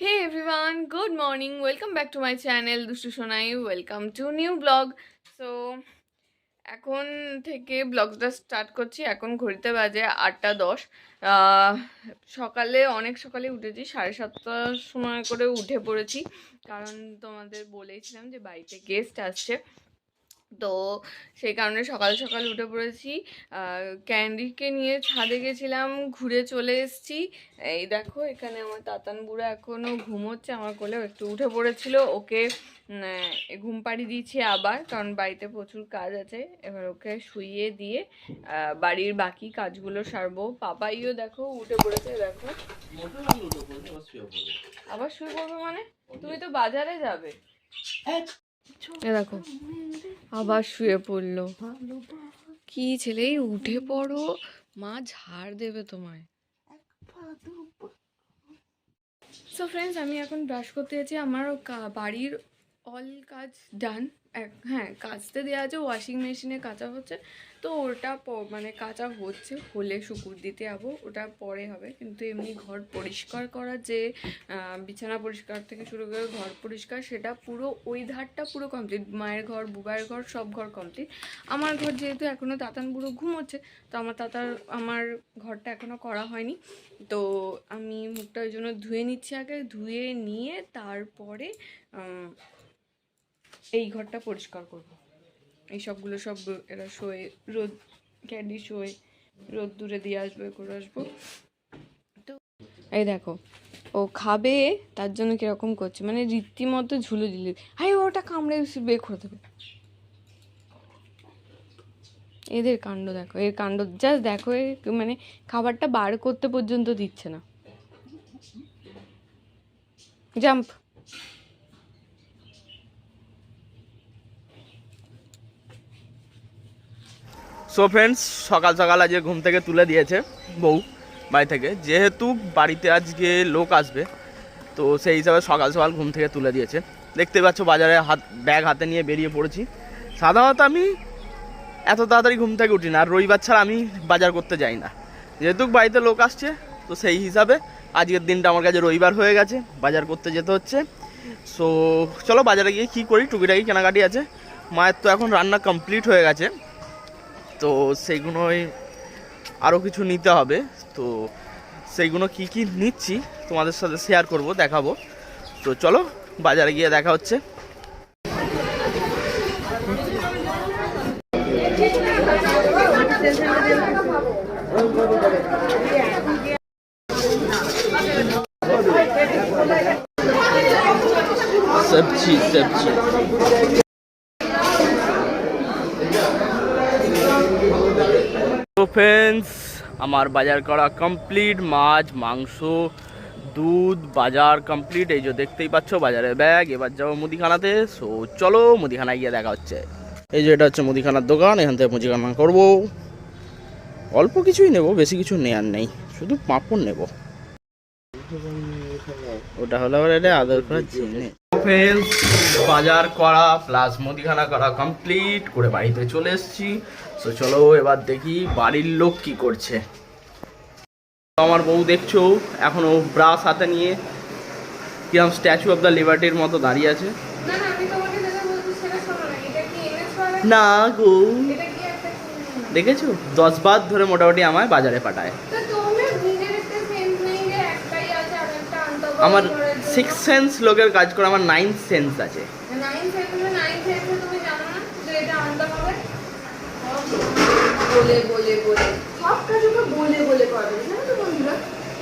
Hey everyone, good morning Welcome back to my channel Dushtu Sonai welcome to new vlog so এখন থেকে ব্লগটা start করছি। এখন ঘড়িতে বাজে আটটা দশ। সকালে অনেক সকালে উঠেছি। সাড়ে সাতটার সময় করে উঠে পড়েছি। কারণ তোমাদের বলেছিলাম যে বাড়িতে গেস্ট আসছে। তো সেই কারণে সকাল সকাল উঠে পড়েছি। ক্যান্ডিকে নিয়ে ছাদে গেছিলাম ঘুরে চলে এসেছি। এই দেখো এখানে আমার তাতান বুড়া এখনও ঘুমোচ্ছে আমার কোলে একটু উঠে পড়েছিল। ওকে ঘুম পাড়ি দিয়েছি আবার কারণ বাড়িতে প্রচুর কাজ আছে। এবার ওকে শুইয়ে দিয়ে বাড়ির বাকি কাজগুলো সারবো। পাপাইও দেখো উঠে পড়েছে দেখো। আবার শুয়ে পড়বে মানে? তুমি তো বাজারে যাবে। এ দেখো, আবার শুয়ে পড়ল। কি ছেলে উঠে পড়ো। মা ঝাড় দেবে তোমায়। সো ফ্রেন্ডস আমি এখন ব্রাশ করতে যাচ্ছি। আমার বাড়ির অল কাজ ডান হ্যাঁ কাচতে দেওয়া আছে ওয়াশিং মেশিনে কাচা হচ্ছে। তো ওটা মানে কাচা হচ্ছে, হলে শুকুর দিতে যাব, ওটা পরে হবে। কিন্তু এমনি ঘর পরিষ্কার করা যে বিছানা পরিষ্কার থেকে শুরু করে ঘর পরিষ্কার, সেটা পুরো ওই ধারটা পুরো কমপ্লিট মায়ের ঘর বুবাইয়ের ঘর, সব ঘর কমপ্লিট আমার ঘর যেহেতু এখনও তাতান বুড়ো ঘুমোচ্ছে, তো আমার তাতার, আমার ঘরটা এখনও করা হয়নি। তো আমি মুখটা ওই জন্য ধুয়ে নিচ্ছি আগে, ধুয়ে নিয়ে তারপরে এই ঘরটা পরিষ্কার করব। এই সবগুলো সব এরা শোয়ে, রোদ ক্যান্ডি শোয়ে, রোদ দূরে দিয়ে আসব, করে আসব। তো এই দেখো, ও খাবে, তার জন্য কীরকম করছে? মানে রীতিমতো ঝুলে ঝুলে হাই, ওটা কামড়ে বের করে দেবে। এদের কাণ্ড দেখো, এর কাণ্ড জাস্ট দেখো মানে খাবারটা বার করতে পর্যন্ত দিচ্ছে না। জাম্প সো ফ্রেন্ডস সকাল সকাল আজকে ঘুম থেকে তুলে দিয়েছে বউ বাড়ি থেকে। যেহেতু বাড়িতে আজকে লোক আসবে, তো সেই হিসাবে সকাল সকাল ঘুম থেকে তুলে দিয়েছে। দেখতে পাচ্ছ বাজারে হাত, ব্যাগ হাতে নিয়ে বেরিয়ে পড়েছি। সাধারণত আমি এত তাড়াতাড়ি ঘুম থেকে উঠি না, আর রবিবার ছাড়া আমি বাজার করতে যাই না। যেহেতু বাড়িতে লোক আসছে, তো সেই হিসাবে আজকের দিনটা আমার কাছে রবিবার হয়ে গেছে, বাজার করতে যেতে হচ্ছে। সো চলো বাজারে গিয়ে কী করি, টুকিটাকি কেনাকাটি আছে। মায়ের তো এখন রান্না কমপ্লিট হয়ে গেছে। তো সেগুলোই আরও কিছু নিতে হবে। তো সেইগুলো কি কি নিচ্ছি তোমাদের সাথে শেয়ার করব, দেখাবো। তো চলো, বাজারে গিয়ে দেখা হচ্ছে সবজি সবজি তো ফ্রেন্ডস আমার বাজার করা কমপ্লিট মাছ, মাংস, দুধ, বাজার কমপ্লিট এই যে দেখতেই পাচ্ছ বাজারের ব্যাগ এবার যাব মুদিখানাতে। সো চলো মুদিখানায় গিয়ে দেখা হচ্ছে। এই যে এটা হচ্ছে মুদিখানার দোকান, এখান থেকে মুদিখানা করব। অল্প কিছুই নেব, বেশি কিছু নেয়ার নেই, শুধু পাঁপড় নেব। ওটা হলো এটা আদর করার জিনিস বাজার করা প্লাস মুদিখানা করা কমপ্লিট করে বাড়িতে চলে এসেছি। তো চলো এবার দেখি বাড়ির লোক কি করছে। আমার বউ দেখছ এখনও ব্রাশ হাতে নিয়ে কিরম স্ট্যাচু অফ দ্য লিবার্টির মতো দাঁড়িয়ে আছে। না গো। দেখেছ? দশ বার ধরে মোটামুটি আমায় বাজারে পাঠায়। আমার সিক্স সেন্স লোকের কাজ করে আমার নাইন সেন্স আছে নাইন সেন্সে নাইন সেন্সে তুমি জানো না যে এটা আনতে হবে বলে বলে বলে। সব কাজ ওকে বলে বলে করবে। জানো তো বন্ধুরা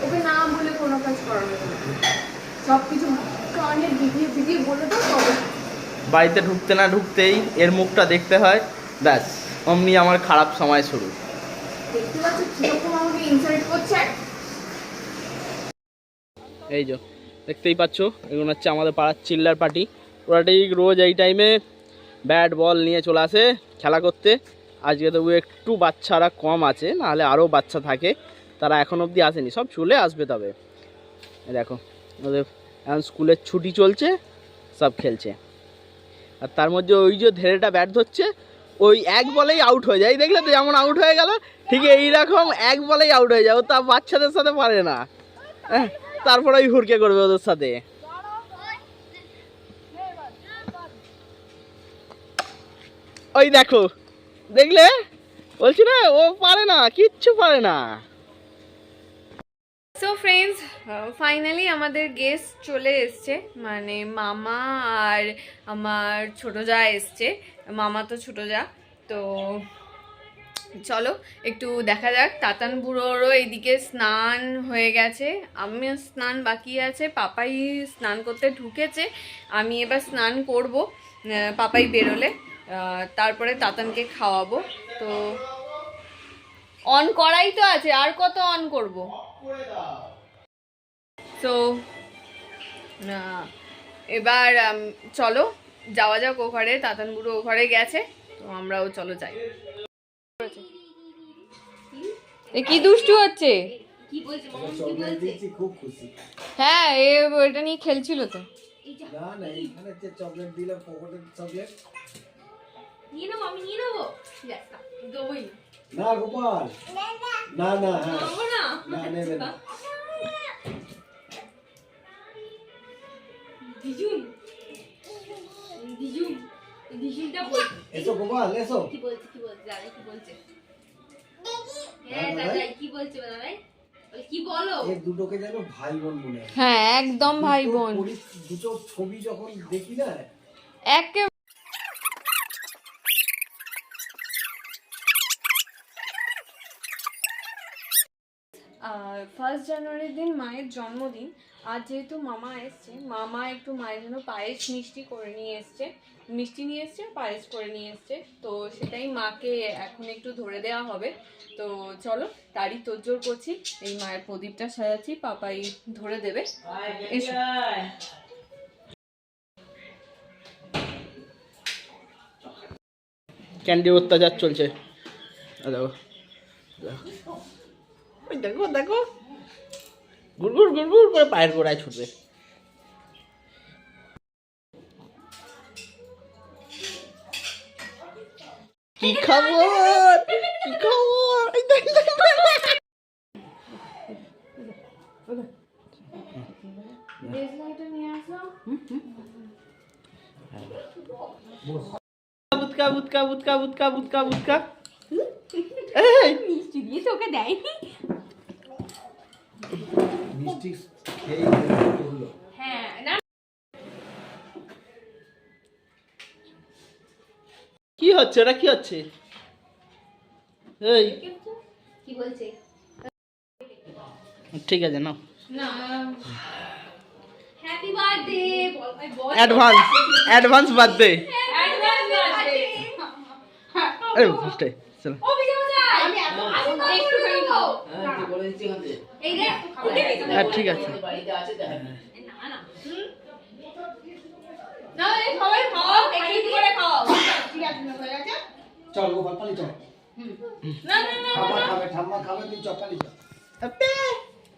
ওকে না বলে কোনো কাজ করাবে না। সব কিছু কানে ভিজিয়ে ভিজিয়ে বলে দাও তবে বাড়িতে ঢুকতে না ঢুকতেই এর মুখটা দেখতে হয় ব্যাস অমনি আমার খারাপ সময় শুরু। দেখতে পাচ্ছ কীরকম আমাকে ইনসাল্ট করছে? এই যে দেখতেই পাচ্ছ এগুলো হচ্ছে আমাদের পাড়ার চিল্লার পার্টি। ওরা ঠিক রোজ এই টাইমে ব্যাট বল নিয়ে চলে আসে খেলা করতে। আজকে তবু একটু বাচ্চারা কম আছে, নাহলে আরও বাচ্চা থাকে। তারা এখন অবধি আসেনি, সব চলে আসবে তবে। দেখো, ওদের এখন স্কুলের ছুটি চলছে, সব খেলছে। আর তার মধ্যে ওই যে ধেড়েটা ব্যাট ধরছে, ওই এক বলেই আউট হয়ে যায়। দেখলে তো যেমন আউট হয়ে গেল, ঠিক এইরকম এক বলেই আউট হয়ে ও তা বাচ্চাদের সাথে পারে না। হ্যাঁ তারপরে ওই হুরকে করবে ওদের সাথে। ওই দেখো দেখলে? বলছি না, ও পারে না, কিচ্ছু পারে না। সো ফ্রেন্ডস ফাইনালি আমাদের গেস্ট চলে এসছে। মানে মামা আর আমার ছোট যা এসছে। মামা তো ছোট যা, তো চলো, একটু দেখা যাক। তাতান বুড়োরও এইদিকে স্নান হয়ে গেছে। আমিও স্নান বাকি আছে। পাপাই স্নান করতে ঢুকেছে। আমি এবার স্নান করব পাপাই বেরোলে। তারপরে তাতানকে খাওয়াবো। তো অন করাই তো আছে, আর কত অন করব? তো এবার চলো, যাওয়া যাক ও ঘরে তাতান বুড়ো ও ঘরে গেছে, তো আমরাও চলো যাই। কি দুষ্টু হচ্ছে? হ্যাঁ এটা নিয়ে খেলছিল তো। না না, এইখানে যে চকলেট চকলেট নিয়ে নেব আমি নিয়ে নেব দেবোই না গোপাল না না হ্যাঁ না না নেবে না দিজুন দিজুন দিজুনটা বল এসো গোপাল এসো কি বলছে কি বলছে দাদা কি বলছে হ্যাঁ, হ্যাঁ দাদা কি বলছে দাদাই বলো দুটোকে যেন ভাই বোন মনে হয় হ্যাঁ একদম ভাই বোন দুটো ছবি যখন দেখি না একে ফার্স্ট জানুয়ারির দিন মায়ের জন্মদিন। আর যেহেতু মামা এসছে মামা একটু মায়ের জন্য পায়েস মিষ্টি করে নিয়ে এসছে। মিষ্টি নিয়ে এসছে পায়েস করে নিয়ে এসছে। তো সেটাই মাকে এখন একটু ধরে দেওয়া হবে। তো চলো তারই তোড়জোড় করছি। এই মায়ের প্রদীপটা সাজাচ্ছি পাপাই ধরে দেবে। এসো। ক্যান্ডি অত্যাচার চলছে। দেখো। দেখো দেখো। গুড়গুড় গুড়গুড় করে পায়ের গোড়ায় ছুটবে। কি খবর? কি খবর? বুতকা বুতকা বুতকা বুতকা বুতকা বুতকা মিষ্টি দিয়ে তোকে দেয়নি। মিষ্টি খেয়ে করল। হ্যাঁ না। কি হচ্ছে? ওটা কি হচ্ছে? এই। কি বলছে? ঠিক আছে নাও। না happy birthday advance advance birthday advance birthday আরে বুঝতে চলো ও বিজয় যাই আমি আমি একটুখানি খাও এই রে হ্যাঁ ঠিক আছে না না না সবাই খাও একটু একটু চল গোপাল পালি চল। না না না ঠাম্মা খাবে ঠাম্মা খাবে তুই চল। পালি চল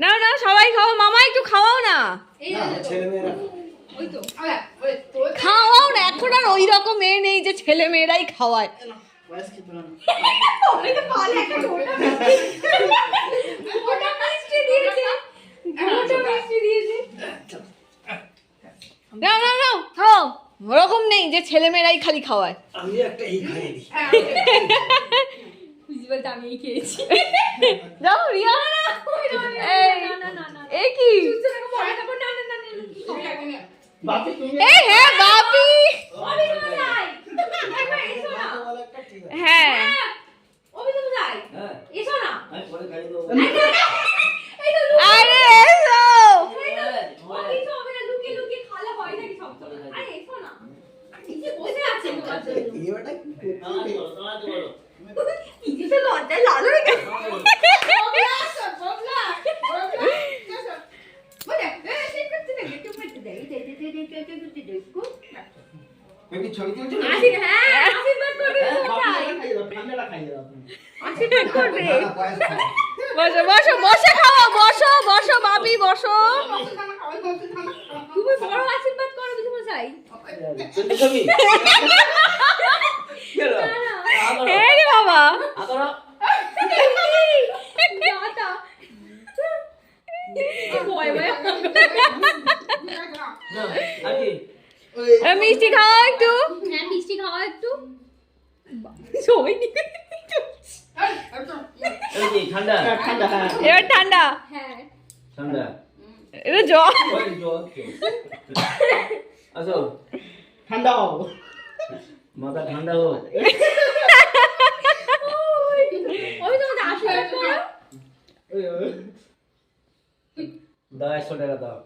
না না সবাই খাও মামা একটু খাওয়াও না। এই না ছেলে মেয়েরা ওই তো খাওয়াও না এখন আর ওই রকম মেয়ে নেই যে ছেলে মেয়েরাই খাওয়ায়। মিষ্টি দিয়েছে মিষ্টি দিয়েছে খাও ওরকম নেই যে ছেলে মেয়েরাই খালি খাওয়ায় আমি একটা এই খাইয়ে দিই বলতে আমি এই খেয়েছি যাও রিয়া এই না না না না এই কি পরে তারপর না না না না বাপি তুমি এই হ্যাঁ বাপি যাই একবার এসো না গোপাল একটা ঠিক আছে হ্যাঁ অভিযোগ যাই এসো না আরে এসো অভিযোগ হবে না লুকিয়ে লুকিয়ে খালে হয় নাকি সব আরে এসো না এই যে বসে আছে এবারটা এই যে লজ্জায় লাল হয়ে গেছে বেবি ছবি তুলছো হ্যাঁ আশীর্বাদ করবে কোথায় আশীর্বাদ করবে না, না, পায়েস খাও। বসো বসো বসে খাও বসো বসো বাপি বসো। তুমি বড় আশীর্বাদ করো বুঝে মশাই। বাবা দাদা ভয় ভয় না আর কি এ, মিষ্টি খাওয়া একটু। হ্যাঁ মিষ্টি খাওয়া একটু। সবাই নিয়ে এই যে ঠান্ডা ঠান্ডা এবার ঠান্ডা। ঠান্ডা। এটা জল আসো। ঠান্ডা মাথা ঠান্ডা হোক। ওই তো আসলে দাও একশো টাকা দাও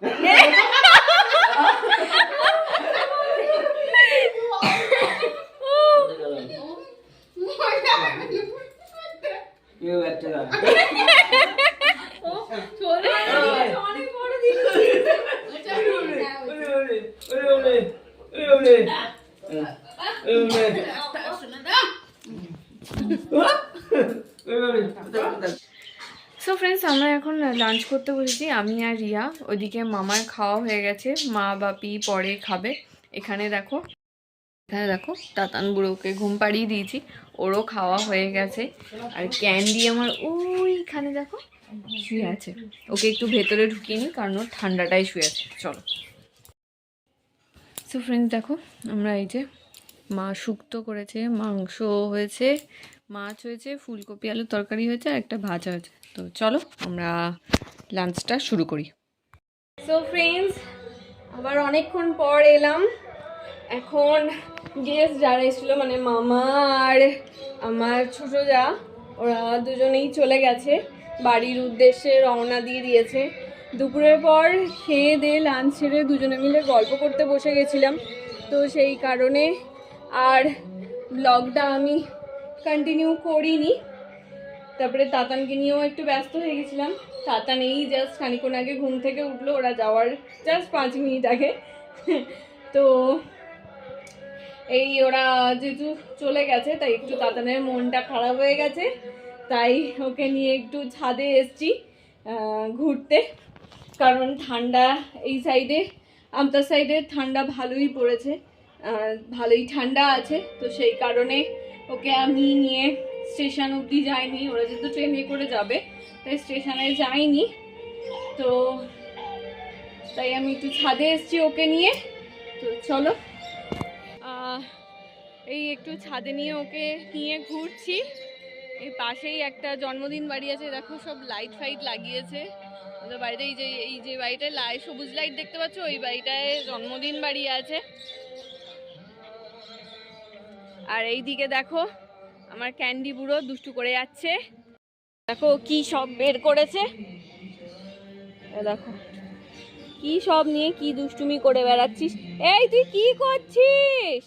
কেউ এক টাকা চলে অনেক বড় দিন সো ফ্রেন্ডস আমরা এখন লাঞ্চ করতে বসেছি, আমি আর রিয়া। ওইদিকে মামার খাওয়া হয়ে গেছে, মা বাপি পরে খাবে। এখানে দেখো এখানে দেখো, তাতান বুড়োকে ঘুম পাড়িয়ে দিয়েছি, ওরও খাওয়া হয়ে গেছে। আর ক্যান্ডি আমার, ওইখানে দেখো, শুয়ে আছে। ওকে একটু ভেতরে ঢুকিয়ে নিই, কারণ ওর ঠান্ডাটাই শুয়ে আছে। চলো। সো ফ্রেন্ডস দেখো, আমরা এই যে মা শুক্তো করেছে মাংস হয়েছে মাছ হয়েছে, ফুলকপি, আলুর তরকারি হয়েছে আর একটা ভাজা হয়েছে। তো চলো আমরা লাঞ্চটা শুরু করি। সো ফ্রেন্ডস আবার অনেকক্ষণ পর এলাম। এখন গেস্ট যারা এসেছিল মানে মামা আর আমার ছোটো যা, ওরা দুজনেই চলে গেছে। বাড়ির উদ্দেশ্যে রওনা দিয়ে দিয়েছে। দুপুরের পর খেয়ে দিয়ে লাঞ্চ ছেড়ে দুজনে মিলে গল্প করতে বসে গেছিলাম। তো সেই কারণে আর ব্লগটা আমি কন্টিনিউ করিনি। তারপরে তাতানকে নিয়েও একটু ব্যস্ত হয়ে গেছিলাম। তাতান এই জাস্ট খানিক্ষণ আগে ঘুম থেকে উঠল, ওরা যাওয়ার জাস্ট পাঁচ মিনিট আগে। তো এই ওরা যেহেতু চলে গেছে, তাই একটু তাতানের মনটা খারাপ হয়ে গেছে। তাই ওকে নিয়ে একটু ছাদে এসছি ঘুরতে। কারণ ঠান্ডা এই সাইডে আমতার সাইডে ঠান্ডা ভালোই পড়েছে। ভালোই ঠান্ডা আছে। তো সেই কারণে ওকে আমি নিয়ে স্টেশন অবধি যাইনি, ওরা যেহেতু ট্রেনে করে যাবে, তাই স্টেশনে যাইনি। তো তাই আমি একটু ছাদে এসেছি ওকে নিয়ে। তো চলো। এই একটু ছাদে নিয়ে ওকে নিয়ে ঘুরছি। এই পাশেই একটা জন্মদিন বাড়ি আছে, দেখো সব লাইট ফাইট লাগিয়েছে। ওদের বাড়িতে এই যে এই যে বাড়িটায় লাইট সবুজ লাইট দেখতে পাচ্ছ? ওই বাড়িটায় জন্মদিন বাড়ি আছে। আর এই দিকে দেখো, আমার ক্যান্ডি বুড়ো দুষ্টু করে যাচ্ছে। দেখো কি সব বের করেছে। দেখো, কি সব নিয়ে কি দুষ্টুমি করে বেড়াচ্ছিস। এই তুই কি করছিস?